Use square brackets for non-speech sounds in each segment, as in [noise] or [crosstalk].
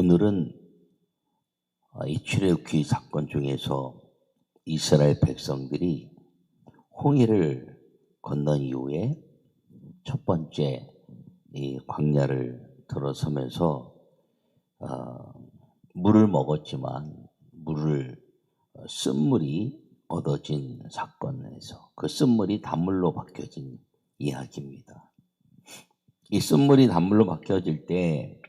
오늘은 어, 이 출애굽기 사건 중에서 이스라엘 백성들이 홍해를 건넌 이후에 첫 번째 이 광야를 들어서면서 어, 물을 먹었지만 물을 어, 쓴물이 얻어진 사건에서 그 쓴물이 단물로 바뀌어진 이야기입니다. 이 쓴물이 단물로 바뀌어질 때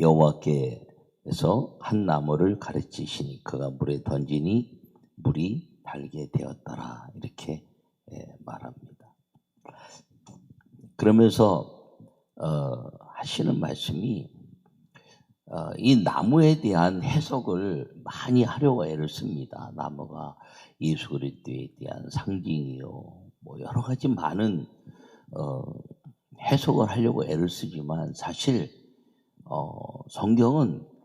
여호와께 서 한 나무를 가르치시니 그가 물에 던지니 물이 달게 되었더라 이렇게 예, 말합니다. 그러면서 어, 하시는 말씀이 어, 이 나무에 대한 해석을 많이 하려고 애를 씁니다. 나무가 예수 그리스도에 대한 상징이요, 뭐 여러 가지 많은 어, 해석을 하려고 애를 쓰지만 사실 어, 성경은 음,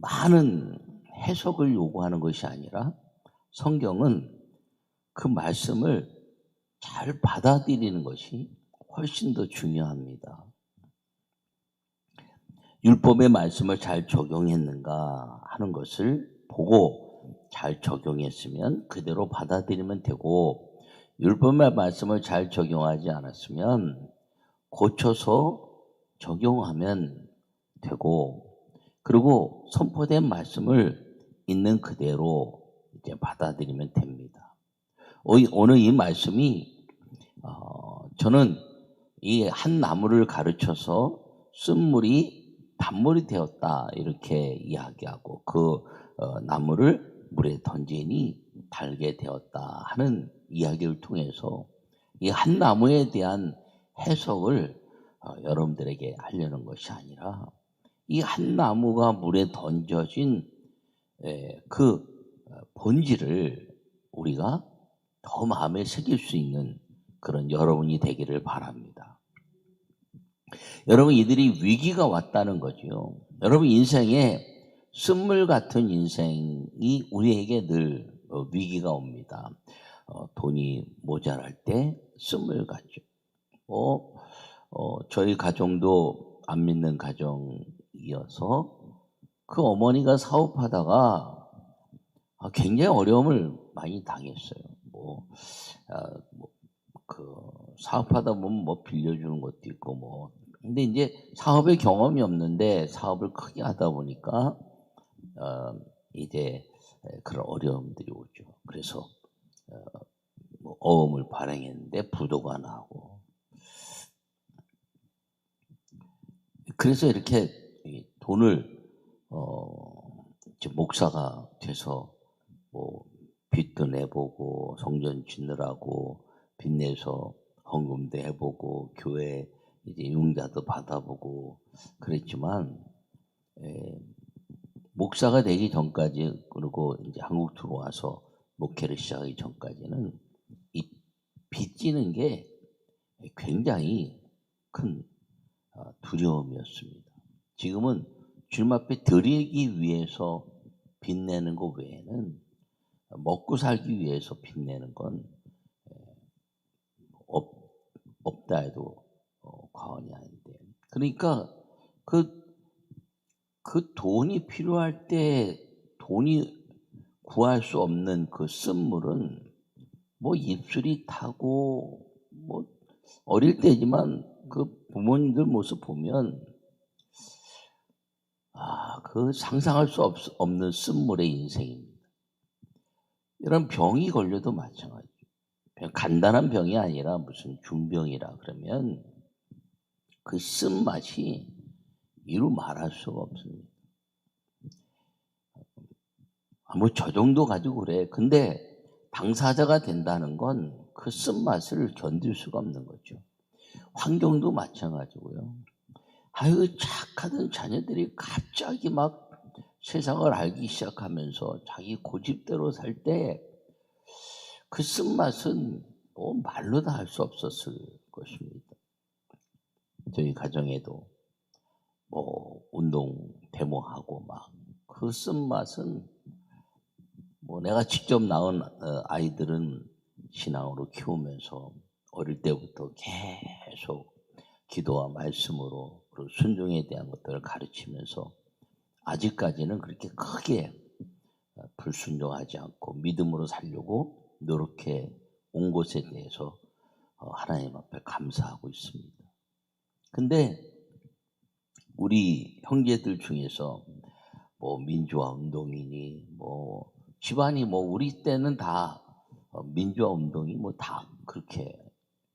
많은 해석을 요구하는 것이 아니라 성경은 그 말씀을 잘 받아들이는 것이 훨씬 더 중요합니다. 율법의 말씀을 잘 적용했는가 하는 것을 보고 잘 적용했으면 그대로 받아들이면 되고 율법의 말씀을 잘 적용하지 않았으면 고쳐서 적용하면 되고 그리고 선포된 말씀을 있는 그대로 이제 받아들이면 됩니다. 오늘 이 말씀이 어, 저는 이 한 나무를 가르쳐서 쓴물이 단물이 되었다 이렇게 이야기하고 그 어, 나무를 물에 던지니 달게 되었다 하는 이야기를 통해서 이 한 나무에 대한 해석을 어, 여러분들에게 하려는 것이 아니라 이 한 나무가 물에 던져진 에, 그 어, 본질을 우리가 더 마음에 새길 수 있는 그런 여러분이 되기를 바랍니다. 여러분 이들이 위기가 왔다는 거죠. 여러분 인생에 쓴물 같은 인생이 우리에게 늘 어, 위기가 옵니다. 어, 돈이 모자랄 때 쓴물 같죠. 어, 어, 저희 가정도 안 믿는 가정 이어서 그 어머니가 사업하다가 아, 굉장히 어려움을 많이 당했어요. 뭐, 아, 뭐, 그, 사업하다 보면 뭐 빌려주는 것도 있고 뭐. 근데 이제 사업의 경험이 없는데 사업을 크게 하다 보니까, 어, 이제 그런 어려움들이 오죠. 그래서, 어, 뭐 어음을 발행했는데 부도가 나고. 그래서 이렇게 돈을, 어, 목사가 돼서 뭐 빚도 내보고 성전 짓느라고 빚내서 헌금도 해보고 교회 이제 융자도 받아보고 그랬지만 에, 목사가 되기 전까지 그리고 이제 한국 들어와서 목회를 시작하기 전까지는 이 빚지는 게 굉장히 큰 어, 두려움이었습니다. 지금은 주님 앞에 드리기 위해서 빚내는 것 외에는 먹고 살기 위해서 빚내는 건 없, 없다 해도 어, 과언이 아닌데. 그러니까 그, 그 돈이 필요할 때 돈이 구할 수 없는 그 쓴물은 뭐 입술이 타고 뭐 어릴 때지만 그 부모님들 모습 보면 아, 그 상상할 수 없, 없는 쓴물의 인생입니다. 이런 병이 걸려도 마찬가지죠. 간단한 병이 아니라 무슨 중병이라 그러면 그 쓴맛이 이루 말할 수가 없습니다. 아, 뭐저 정도 가지고 그래. 근데 당사자가 된다는 건 그 쓴맛을 견딜 수가 없는 거죠. 환경도 마찬가지고요. 아유 착하던 자녀들이 갑자기 막 세상을 알기 시작하면서 자기 고집대로 살 때 그 쓴맛은 뭐 말로 다 할 수 없었을 것입니다. 저희 가정에도 뭐 운동 데모하고 막 그 쓴맛은 뭐 내가 직접 낳은 어, 아이들은 신앙으로 키우면서 어릴 때부터 계속 기도와 말씀으로 그리고 순종에 대한 것들을 가르치면서 아직까지는 그렇게 크게 어, 불순종하지 않고 믿음으로 살려고 노력해 온 것에 대해서 어, 하나님 앞에 감사하고 있습니다. 근데 우리 형제들 중에서 뭐 민주화 운동이니 뭐 집안이 뭐 우리 때는 다 어, 민주화 운동이 뭐 다 그렇게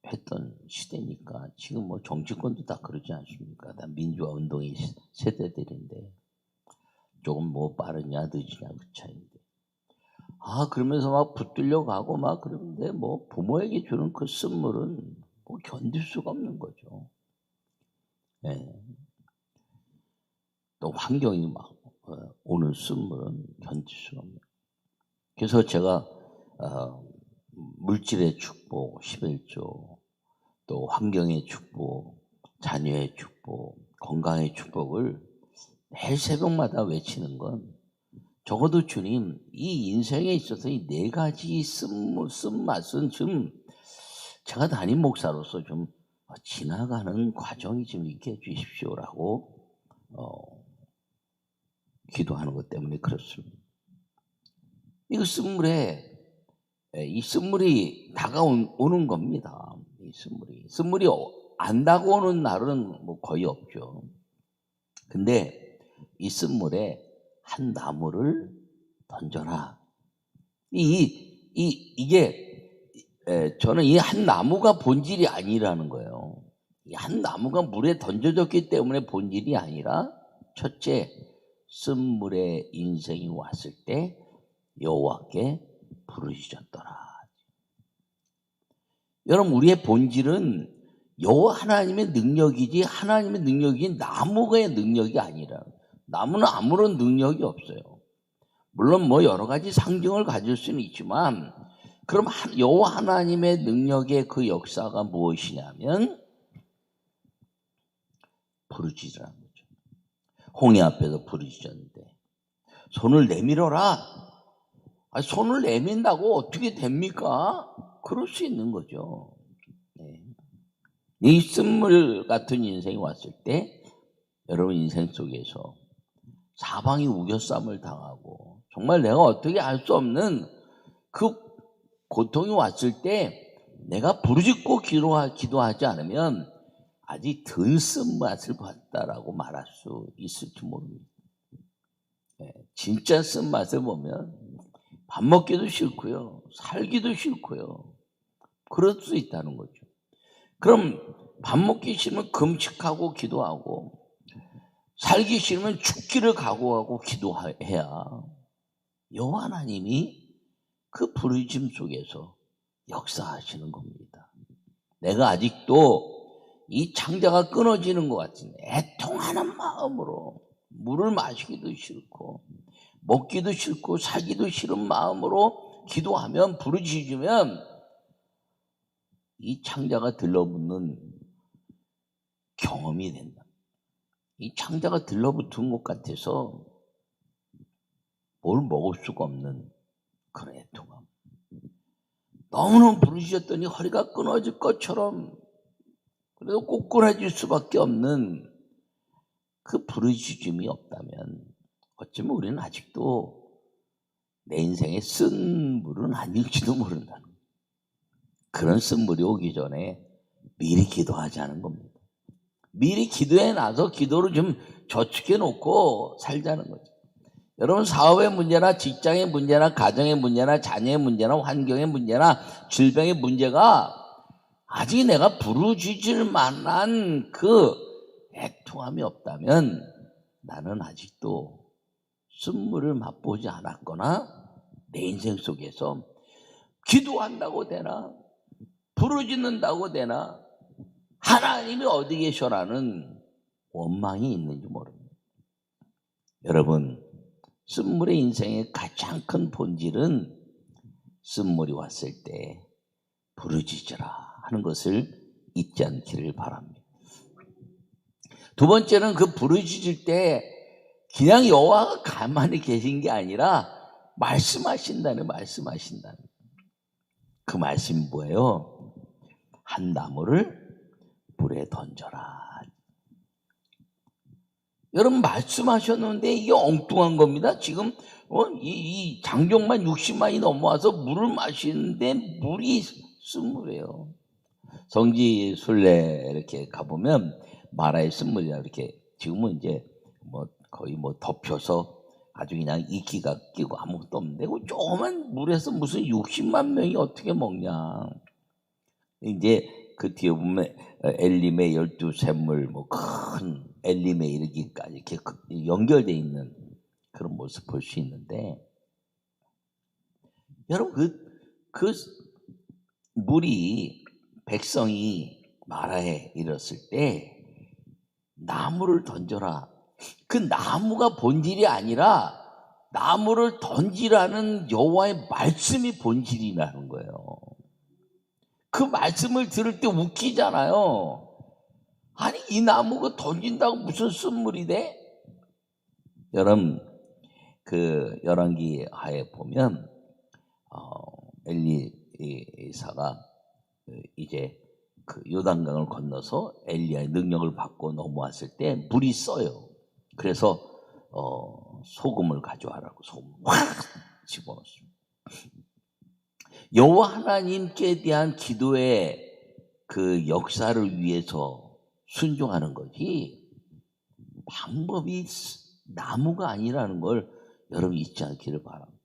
했던 시대니까 지금 뭐 정치권도 다 그러지 않습니까? 다 민주화 운동의 시- 세대들인데 조금 뭐 빠르냐 늦으냐 그 차이인데 아 그러면서 막 붙들려 가고 막 그러는데 뭐 부모에게 주는 그 선물은 뭐 견딜 수가 없는 거죠. 예. 또 환경이 막 어, 오는 선물은 견딜 수가 없는. 그래서 제가 어, 물질의 축복 11조 또 환경의 축복, 자녀의 축복, 건강의 축복을 매일 새벽마다 외치는 건 적어도 주님 이 인생에 있어서 이 네 가지 쓴, 쓴맛은 좀 제가 담임 목사로서 좀 어, 지나가는 과정이 좀 있게 해주십시오라고 어, 기도하는 것 때문에 그렇습니다. 이거 쓴물에 예, 이 쓴물이 다가오는 겁니다. 이 쓴물이 쓴물이 어- 안 다가오는 날은 뭐 거의 없죠. 근데 이 쓴물에 한 나무를 던져라. 이, 이, 이게, 에, 저는 이 한 나무가 본질이 아니라는 거예요. 이 한 나무가 물에 던져졌기 때문에 본질이 아니라, 첫째, 쓴물에 인생이 왔을 때 여호와께 부르짖었더라. 여러분, 우리의 본질은 여호와 하나님의 능력이지 하나님의 능력이 나무의 능력이 아니라 나무는 아무런 능력이 없어요. 물론 뭐 여러 가지 상징을 가질 수는 있지만 그럼 하- 여호와 하나님의 능력의 그 역사가 무엇이냐면 부르짖으라는 거죠. 홍해 앞에서 부르짖었는데 손을 내밀어라. 아니, 손을 내민다고 어떻게 됩니까? 그럴 수 있는 거죠. 네. 이 쓴물 같은 인생이 왔을 때 여러분 인생 속에서 사방이 우겨쌈을 당하고 정말 내가 어떻게 알수 없는 그 고통이 왔을 때 내가 부르짖고 기도하, 기도하지 않으면 아직 덜 쓴 맛을 봤다라고 말할 수 있을지 모릅니다. 예, 진짜 쓴 맛을 보면 밥 먹기도 싫고요. 살기도 싫고요. 그럴 수 있다는 거죠. 그럼 밥 먹기 싫으면 금식하고 기도하고 살기 싫으면 죽기를 각오하고 기도해야 여호와 하나님이 그 부르짖음 속에서 역사하시는 겁니다. 내가 아직도 이 창자가 끊어지는 것 같은 애통하는 마음으로 물을 마시기도 싫고 먹기도 싫고 살기도 싫은 마음으로 기도하면 부르짖으면 이 창자가 들러붙는 경험이 된다. 이 창자가 들러붙은 것 같아서 뭘 먹을 수가 없는 그런 애통함. 너무너무 부르짖었더니 허리가 끊어질 것처럼 그래도 꼬꾸라질 수밖에 없는 그 부르짖음이 없다면 어쩌면 우리는 아직도 내 인생에 쓴 물은 아닐지도 모른다는. 그런 쓴 물이 오기 전에 미리 기도하지 않은 겁니다. 미리 기도해 놔서 기도를 좀 저축해 놓고 살자는 거죠. 여러분 사업의 문제나 직장의 문제나 가정의 문제나 자녀의 문제나 환경의 문제나 질병의 문제가 아직 내가 부르짖을 만한 그 애통함이 없다면 나는 아직도 쓴물을 맛보지 않았거나 내 인생 속에서 기도한다고 되나 부르짖는다고 되나 하나님이 어디 계셔라는 원망이 있는지 모릅니다. 여러분 쓴물의 인생의 가장 큰 본질은 쓴물이 왔을 때 부르짖으라 하는 것을 잊지 않기를 바랍니다. 두 번째는 그 부르짖을 때 그냥 여호와가 가만히 계신 게 아니라 말씀하신다는 말씀하신다는 그 말씀이 뭐예요? 한 나무를 물에 던져라. 여러분 말씀하셨는데 이게 엉뚱한 겁니다. 지금 어, 이, 이 장정만 60만이 넘어와서 물을 마시는데 물이 쓴물이에요. 성지 순례 이렇게 가보면 마라의 쓴물이라 이렇게 지금은 이제 뭐 거의 뭐 덮여서 아주 그냥 이끼가 끼고 아무것도 없는데 그 조그만 물에서 무슨 60만 명이 어떻게 먹냐. 이제 그 뒤에 보면 엘림의 열두 샘물 뭐 큰 엘림에 이르기까지 이렇게 그- 연결돼 있는 그런 모습 볼 수 있는데 여러분 그, 그 물이 백성이 마라에 이르렀을 때 나무를 던져라. 그 나무가 본질이 아니라 나무를 던지라는 여호와의 말씀이 본질이라는 거예요. 그 말씀을 들을 때 웃기잖아요. 아니 이 나무가 던진다고 무슨 쓴물이 돼? 여러분 그 열왕기 하에 보면 어, 엘리사가 이제 그 요단강을 건너서 엘리야의 능력을 받고 넘어왔을 때 물이 써요. 그래서 어, 소금을 가져와라고 소금 확 집어넣습니다. 여호와 하나님께 대한 기도의 그 역사를 위해서 순종하는 거지 방법이 나무가 아니라는 걸 여러분 잊지 않기를 바랍니다.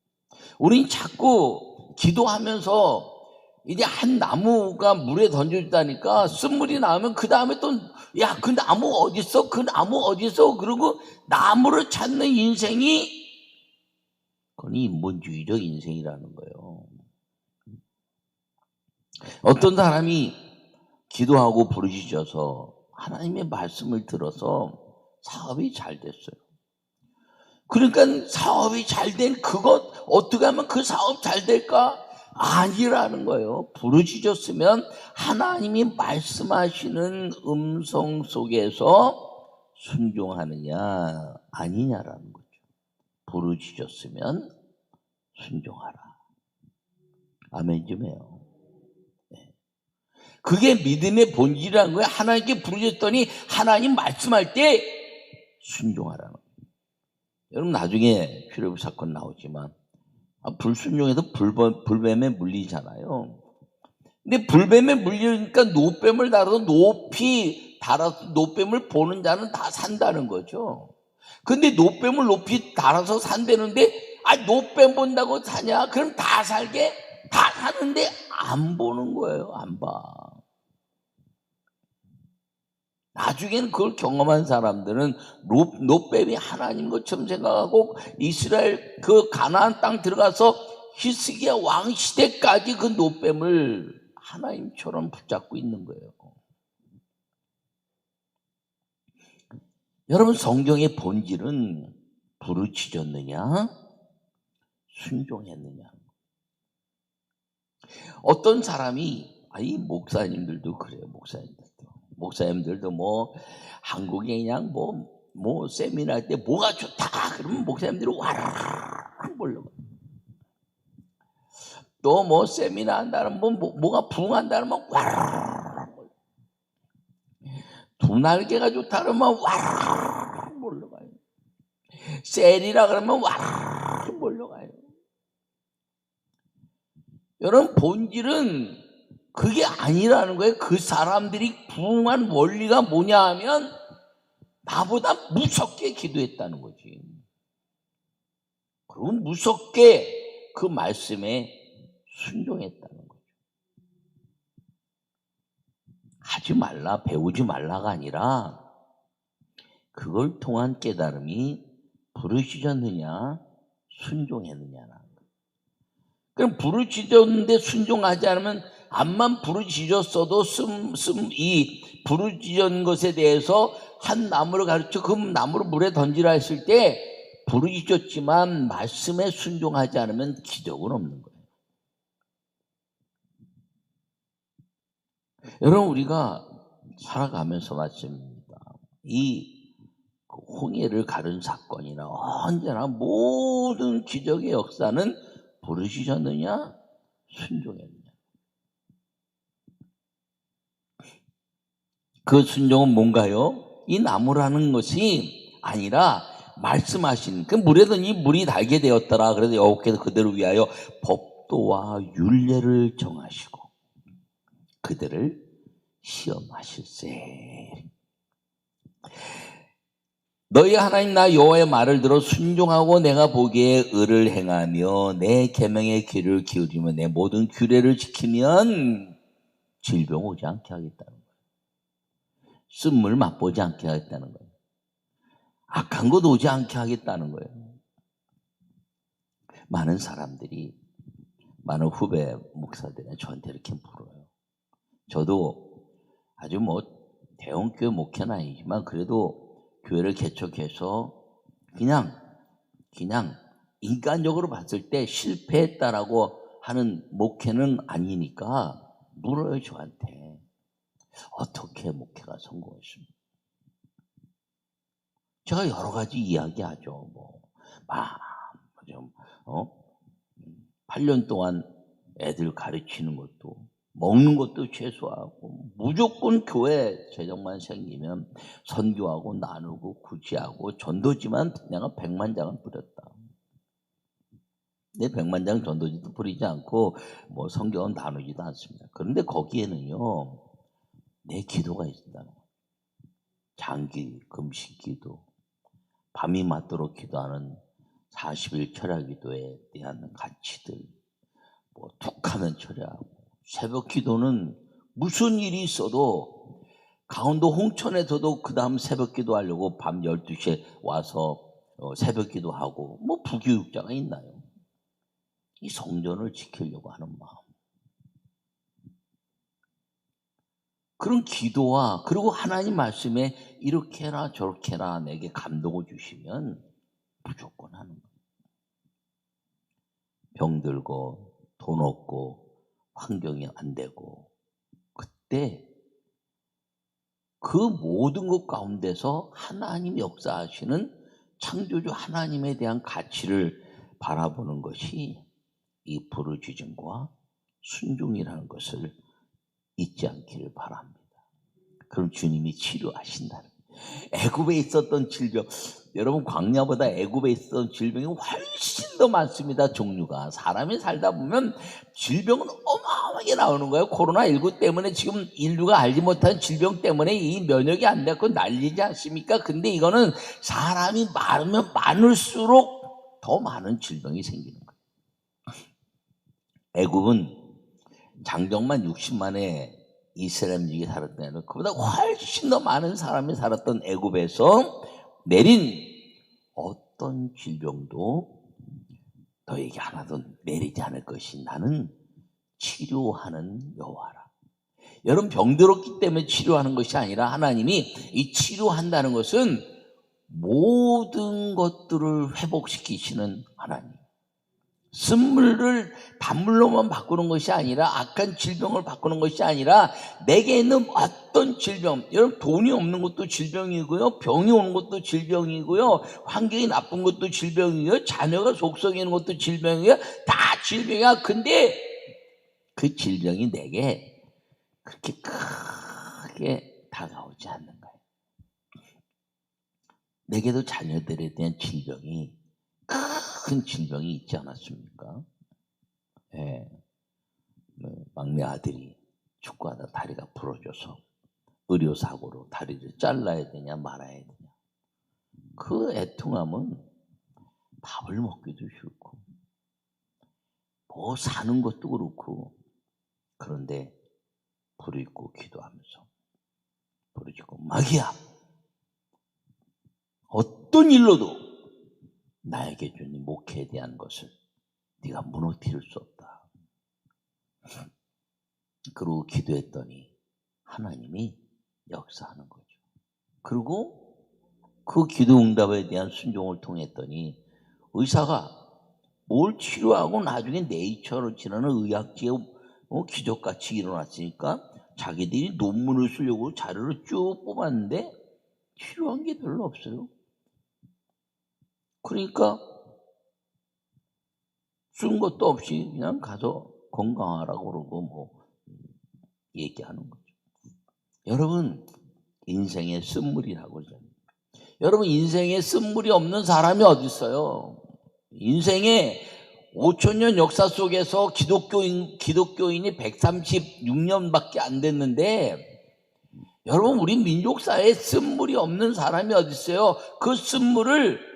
우린 자꾸 기도하면서 이제 한 나무가 물에 던져졌다니까 쓴물이 나오면 그 다음에 또 야 그 나무 어디 있어? 그 나무 어디 있어? 그러고 나무를 찾는 인생이 그건 인본주의적 인생이라는 거예요. 어떤 사람이 기도하고 부르짖어서 하나님의 말씀을 들어서 사업이 잘 됐어요. 그러니까 사업이 잘 된 그것 어떻게 하면 그 사업 잘 될까? 아니라는 거예요. 부르짖었으면 하나님이 말씀하시는 음성 속에서 순종하느냐 아니냐라는 거죠. 부르짖었으면 순종하라. 아멘 좀 해요. 네. 그게 믿음의 본질이라는 거예요. 하나님께 부르짖었더니 하나님 말씀할 때 순종하라는 거예요. 여러분 나중에 필요비 사건 나오지만 아, 불순종해서 불뱀, 불뱀에 물리잖아요. 근데 불뱀에 물리니까 노뱀을 달아서 높이 달아서 노뱀을 보는 자는 다 산다는 거죠. 근데 노뱀을 높이 달아서 산다는데 아 노뱀 본다고 사냐? 그럼 다 살게? 다 사는데 안 보는 거예요. 안 봐. 나중에는 그걸 경험한 사람들은 노, 노뱀이 하나님 것처럼 생각하고 이스라엘 그 가나안 땅 들어가서 히스기야 왕 시대까지 그 노뱀을 하나님처럼 붙잡고 있는 거예요. 여러분 성경의 본질은 부르짖었느냐? 순종했느냐? 어떤 사람이 아이 목사님들도 그래요 목사님들도 목사님들도 뭐 한국에 그냥 뭐, 뭐 세미나 할때 뭐가 좋다 그러면 목사님들이 와르르 몰려가 또뭐 세미나 한다는 뭐, 뭐 뭐가 부흥한다는 뭐 와르르 몰려 두 날개가 좋다 그러면 와르르 몰려가요. 셀이라 그러면 와르르 몰려가요. 여러분 본질은 그게 아니라는 거예요. 그 사람들이 부흥한 원리가 뭐냐 하면 나보다 무섭게 기도했다는 거지. 그리고 무섭게 그 말씀에 순종했다는 거죠. 하지 말라, 배우지 말라가 아니라 그걸 통한 깨달음이 부르짖었느냐, 순종했느냐라는 거예요. 그럼 부르짖었는데 순종하지 않으면 암만 부르짖었어도 숨, 숨, 이 부르짖은 것에 대해서 한 나무를 가르쳐 그 나무를 물에 던지라 했을 때 부르짖었지만 말씀에 순종하지 않으면 기적은 없는 거예요. 여러분 우리가 살아가면서 말씀입니다. 이 홍해를 가른 사건이나 언제나 모든 기적의 역사는 부르짖었느냐 순종했느냐. 그 순종은 뭔가요? 이 나무라는 것이 아니라 말씀하신 그 물에더니 물이 달게 되었더라. 그래서 여호와께서 그들을 위하여 법도와 율례를 정하시고 그들을 시험하실세. 너희 하나님 나 여호와의 말을 들어 순종하고 내가 보기에 의를 행하며 내 계명의 귀를 기울이며 내 모든 규례를 지키면 질병 오지 않게 거예요. 쓴물 맛보지 않게 하겠다는 거예요. 악한 것 오지 않게 하겠다는 거예요. 많은 사람들이 많은 후배 목사들이 저한테 이렇게 물어요. 저도 아주 뭐 대형교회 목회는 아니지만 그래도 교회를 개척해서 그냥 그냥 인간적으로 봤을 때 실패했다라고 하는 목회는 아니니까 물어요 저한테 어떻게 목회가 성공했습니까? 제가 여러 가지 이야기하죠. 뭐, 막, 좀, 어? 8년 동안 애들 가르치는 것도, 먹는 것도 최소화하고, 무조건 교회 재정만 생기면 선교하고 나누고 구제하고 전도지만 내가 백만 장을 뿌렸다. 내 백만 장 전도지도 뿌리지 않고, 뭐 성경은 나누지도 않습니다. 그런데 거기에는요, 내 기도가 있다는 거예요. 장기 금식 기도, 밤이 맞도록 기도하는 40일 철야 기도에 대한 가치들, 뭐 툭 하면 철야하고 새벽 기도는 무슨 일이 있어도 강원도 홍천에서도 그 다음 새벽 기도하려고 밤 12시에 와서 어, 새벽 기도하고 뭐 부교육자가 있나요? 이 성전을 지키려고 하는 마음. 그런 기도와 그리고 하나님 말씀에 이렇게 해라 저렇게 해라 내게 감동을 주시면 무조건 하는 거예요. 병들고 돈 없고 환경이 안 되고 그때 그 모든 것 가운데서 하나님 역사하시는 창조주 하나님에 대한 가치를 바라보는 것이 이 부르짖음과 순종이라는 것을 잊지 않기를 바랍니다. 그럼 주님이 치료하신다는 애굽에 있었던 질병 여러분 광야보다 애굽에 있었던 질병이 훨씬 더 많습니다. 종류가. 사람이 살다 보면 질병은 어마어마하게 나오는 거예요. 코로나19 때문에 지금 인류가 알지 못한 질병 때문에 이 면역이 안 되고 난리지 않습니까? 근데 이거는 사람이 많으면 많을수록 더 많은 질병이 생기는 거예요. 애굽은 장정만 60만의 이스라엘 민족이 살았던 애는 그보다 훨씬 더 많은 사람이 살았던 애굽에서 내린 어떤 질병도 너에게 하나도 내리지 않을 것이 나는 치료하는 여호와라. 여러분 병들었기 때문에 치료하는 것이 아니라 하나님이 이 치료한다는 것은 모든 것들을 회복시키시는 하나님. 쓴물을 단물로만 바꾸는 것이 아니라 악한 질병을 바꾸는 것이 아니라 내게 있는 어떤 질병 여러분 돈이 없는 것도 질병이고요 병이 오는 것도 질병이고요 환경이 나쁜 것도 질병이고요 자녀가 속썩이는 것도 질병이고요 다 질병이야. 근데 그 질병이 내게 그렇게 크게 다가오지 않는 거예요 내게도 자녀들에 대한 질병이 큰 질병이 있지 않았습니까? 예. 뭐 막내 아들이 축구하다 다리가 부러져서 의료사고로 다리를 잘라야 되냐 말아야 되냐. 그 애통함은 밥을 먹기도 싫고, 뭐 사는 것도 그렇고, 그런데 부르짖고 기도하면서 부르짖고 마귀야 어떤 일로도 나에게 주는 목회에 대한 것을 네가 무너뜨릴 수 없다. 그리고 기도했더니 하나님이 역사하는 거죠. 그리고 그 기도 응답에 대한 순종을 통했더니 의사가 뭘 치료하고 나중에 네이처로 치르는 의학지의 어, 기적같이 일어났으니까 자기들이 논문을 쓰려고 자료를 쭉 뽑았는데 치료한 게 별로 없어요. 그러니까 쓴 것도 없이 그냥 가서 건강하라고 그러고 뭐 얘기하는 거죠. 여러분 인생의 쓴물이라고 그러잖아요. 여러분 인생에 쓴물이 없는 사람이 어디 있어요? 인생에 5천년 역사 속에서 기독교인 기독교인이 136년밖에 안 됐는데 여러분 우리 민족사에 쓴물이 없는 사람이 어디 있어요? 그 쓴물을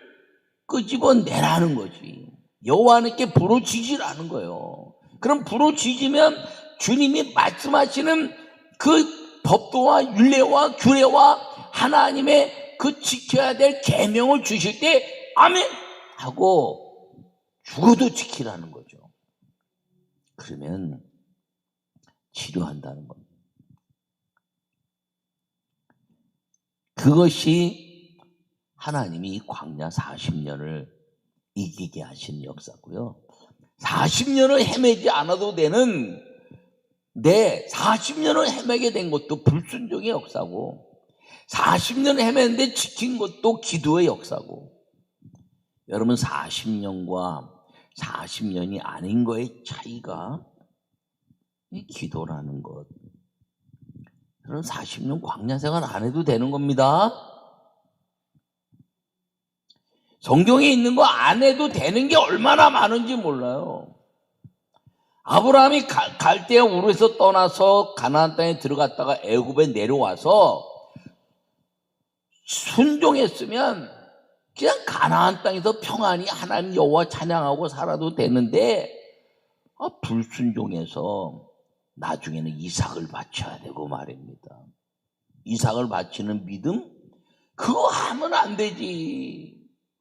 끄집어 내라는 거지. 여호와께 부르짖으라는 거예요. 그럼 부르짖으면 주님이 말씀하시는 그 법도와 율례와 규례와 하나님의 그 지켜야 될 계명을 주실 때 아멘 하고 죽어도 지키라는 거죠. 그러면 치료한다는 겁니다. 그것이 하나님이 광야 40년을 이기게 하신 역사고요. 40년을 헤매지 않아도 되는 내 40년을 헤매게 된 것도 불순종의 역사고 40년을 헤매는데 지킨 것도 기도의 역사고 여러분 40년과 40년이 아닌 거의 차이가 이 기도라는 것. 여러분 40년 광야 생활 안 해도 되는 겁니다. 성경에 있는 거 안 해도 되는 게 얼마나 많은지 몰라요. 아브라함이 가- 갈대아 우르에서 떠나서 가나안 땅에 들어갔다가 애굽에 내려와서 순종했으면 그냥 가나안 땅에서 평안히 하나님 여호와 찬양하고 살아도 되는데 아, 불순종해서 나중에는 이삭을 바쳐야 되고 말입니다. 이삭을 바치는 믿음 그거 하면 안 되지.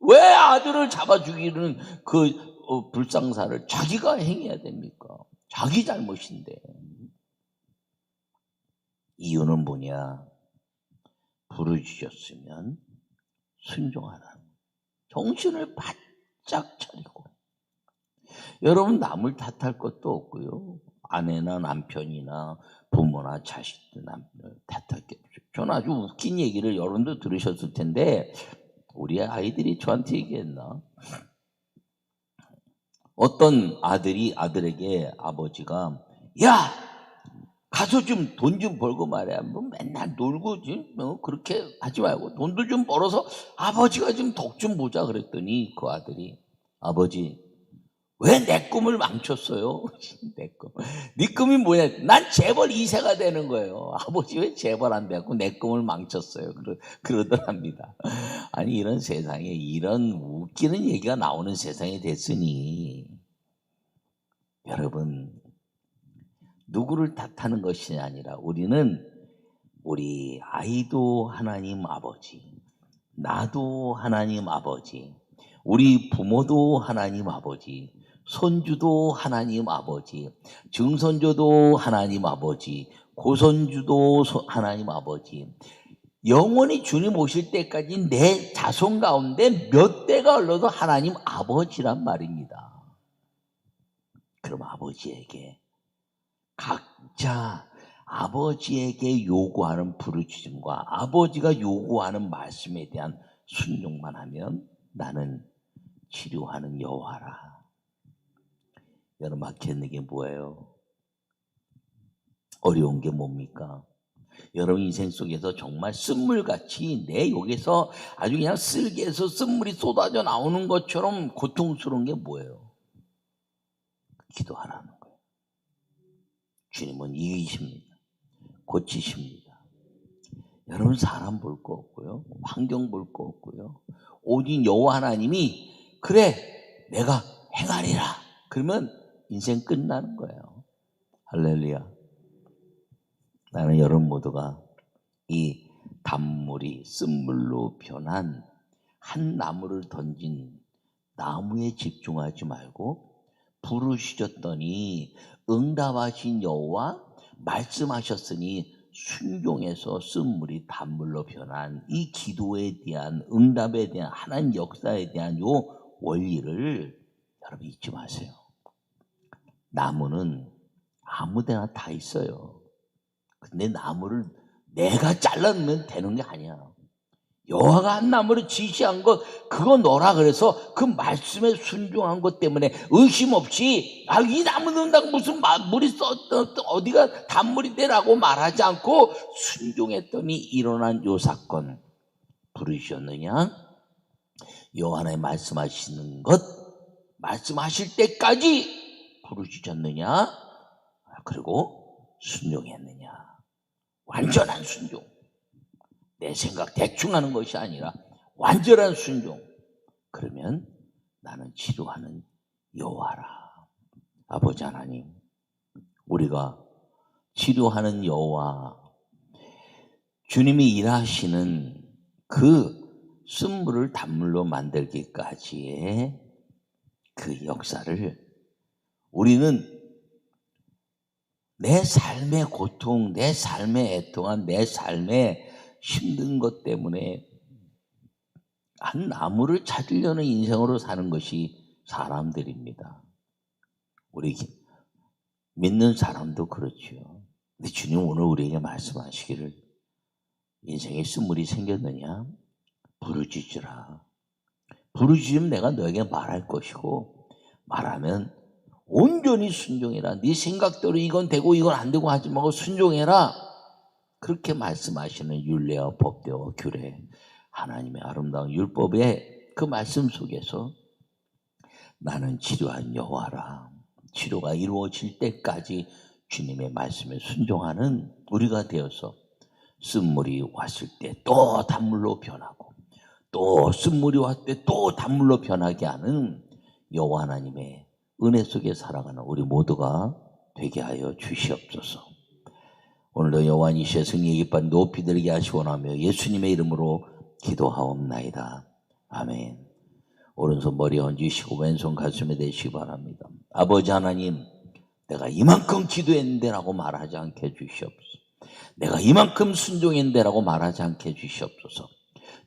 왜 아들을 잡아 죽이는 그 어, 불상사를 자기가 행해야 됩니까? 자기 잘못인데. 이유는 뭐냐? 부르짖었으면 순종하라. 정신을 바짝 차리고. 여러분 남을 탓할 것도 없고요. 아내나 남편이나 부모나 자식들 남편 탓할 게 없어요. 저는 아주 웃긴 얘기를 여러분도 들으셨을 텐데 우리 아이들이 저한테 얘기했나? 어떤 아들이 아들에게 아버지가 야 가서 좀 돈 좀 벌고 말이야 뭐 맨날 놀고 좀뭐 그렇게 하지 말고 돈도 좀 벌어서 아버지가 좀 덕 좀 보자 그랬더니 그 아들이 아버지 왜 내 꿈을 망쳤어요? [laughs] 내 꿈. 네 꿈이 뭐냐? 난 재벌 2세가 되는 거예요. 아버지 왜 재벌 안 되고 내 꿈을 망쳤어요? 그러, 그러더랍니다. 아니 이런 세상에 이런 웃기는 얘기가 나오는 세상이 됐으니 여러분 누구를 탓하는 것이 아니라 우리는 우리 아이도 하나님 아버지, 나도 하나님 아버지, 우리 부모도 하나님 아버지, 손주도 하나님 아버지, 증손주도 하나님 아버지, 고손주도 소- 하나님 아버지. 영원히 주님 오실 때까지 내 자손 가운데 몇 대가 흘러도 하나님 아버지란 말입니다. 그럼 아버지에게 각자 아버지에게 요구하는 부르짖음과 아버지가 요구하는 말씀에 대한 순종만 하면 나는 치료하는 여호와라. 여러분 막혔는 게 뭐예요? 어려운 게 뭡니까? 여러분 인생 속에서 정말 쓴물같이 내 욕에서 아주 그냥 쓸개에서 쓴물이 쏟아져 나오는 것처럼 고통스러운 게 뭐예요? 기도하라는 거예요. 주님은 이기십니다. 고치십니다. 여러분 사람 볼 거 없고요. 환경 볼 거 없고요. 오직 여호와 하나님이 그래 내가 행하리라. 그러면 인생 끝나는 거예요. 할렐루야. 나는 여러분 모두가 이 단물이 쓴물로 변한 한 나무를 던진 나무에 집중하지 말고 부르시졌더니 응답하신 여호와 말씀하셨으니 순종해서 쓴물이 단물로 변한 이 기도에 대한 응답에 대한 하나님 역사에 대한 요 원리를 여러분 잊지 마세요. 나무는 아무 데나 다 있어요. 근데 나무를 내가 잘라내면 되는 게 아니야. 여호와가 한 나무를 지시한 것 그거 너라 그래서 그 말씀에 순종한 것 때문에 의심 없이 아 이 나무는 다 무슨 마- 물이 써 어디가 단물이 되라고 말하지 않고 순종했더니 일어난 요 사건 부르셨느냐? 요한의 말씀하시는 것, 말씀하실 때까지 부르시셨느냐? 아, 그리고 순종했느냐? 완전한 순종. 내 생각 대충 하는 것이 아니라 완전한 순종. 그러면 나는 치료하는 여호와라. 아버지 하나님, 우리가 치료하는 여호와, 주님이 일하시는 그 쓴물을 단물로 만들기까지의 그 역사를 우리는 내 삶의 고통, 내 삶의 애통한, 내 삶의 힘든 것 때문에 한 나무를 찾으려는 인생으로 사는 것이 사람들입니다. 우리 믿는 사람도 그렇지요. 근데 주님 오늘 우리에게 말씀하시기를 인생에 쓴물이 생겼느냐? 부르짖으라. 부르짖으면 내가 너에게 말할 것이고 말하면 온전히 순종해라. 네 생각대로 이건 되고 이건 안 되고 하지 말고 순종해라. 그렇게 말씀하시는 율례와 법대와 규례 하나님의 아름다운 율법의 그 말씀 속에서 나는 치료한 여호와라. 치료가 이루어질 때까지 주님의 말씀에 순종하는 우리가 되어서 쓴물이 왔을 때 또 단물로 변하고 또 쓴물이 왔을 때 또 단물로 변하게 하는 여호와 하나님의 은혜 속에 살아가는 우리 모두가 되게 하여 주시옵소서. 오늘도 여호와니시의 승리의 깃발 높이 들게 하시원하며 예수님의 이름으로 기도하옵나이다. 아멘. 오른손 머리에 얹으시고 왼손 가슴에 대시기 바랍니다. 아버지 하나님, 내가 이만큼 기도했는데라고 말하지 않게 해주시옵소서. 내가 이만큼 순종했는데라고 말하지 않게 해주시옵소서.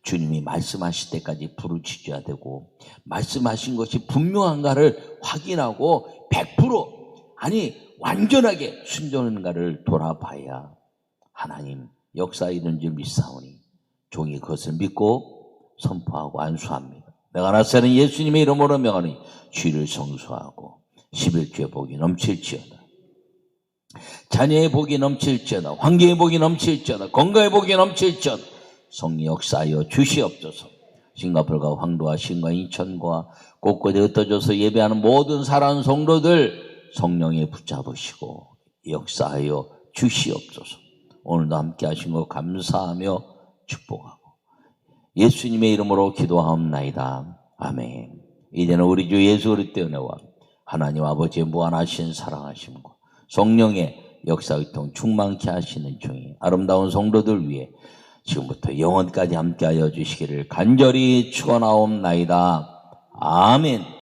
주님이 말씀하실 때까지 부르짖어야 되고 말씀하신 것이 분명한가를 확인하고 100% 아니 완전하게 순종한가를 돌아봐야 하나님 역사 이런 줄 믿사오니 종이 그것을 믿고 선포하고 안수합니다. 내가 나사는 예수님의 이름으로 명하니 주를 성수하고 11주의 복이 넘칠지어다. 자녀의 복이 넘칠지어다. 환경의 복이 넘칠지어다. 건강의 복이 넘칠지어다. 성령 역사하여 주시옵소서. 싱가폴과 황도와 신과 인천과 곳곳에 흩어져서 예배하는 모든 사랑하는 성도들 성령에 붙잡으시고 역사하여 주시옵소서. 오늘도 함께 하신 것 감사하며 축복하고 예수님의 이름으로 기도하옵나이다. 아멘. 이제는 우리 주 예수 그리스도의 은혜와 하나님 아버지의 무한하신 사랑하심과 성령의 역사의통 충만케 하시는 중이 아름다운 성도들 위해 지금부터 영원까지 함께하여 주시기를 간절히 축원하옵나이다. 아멘.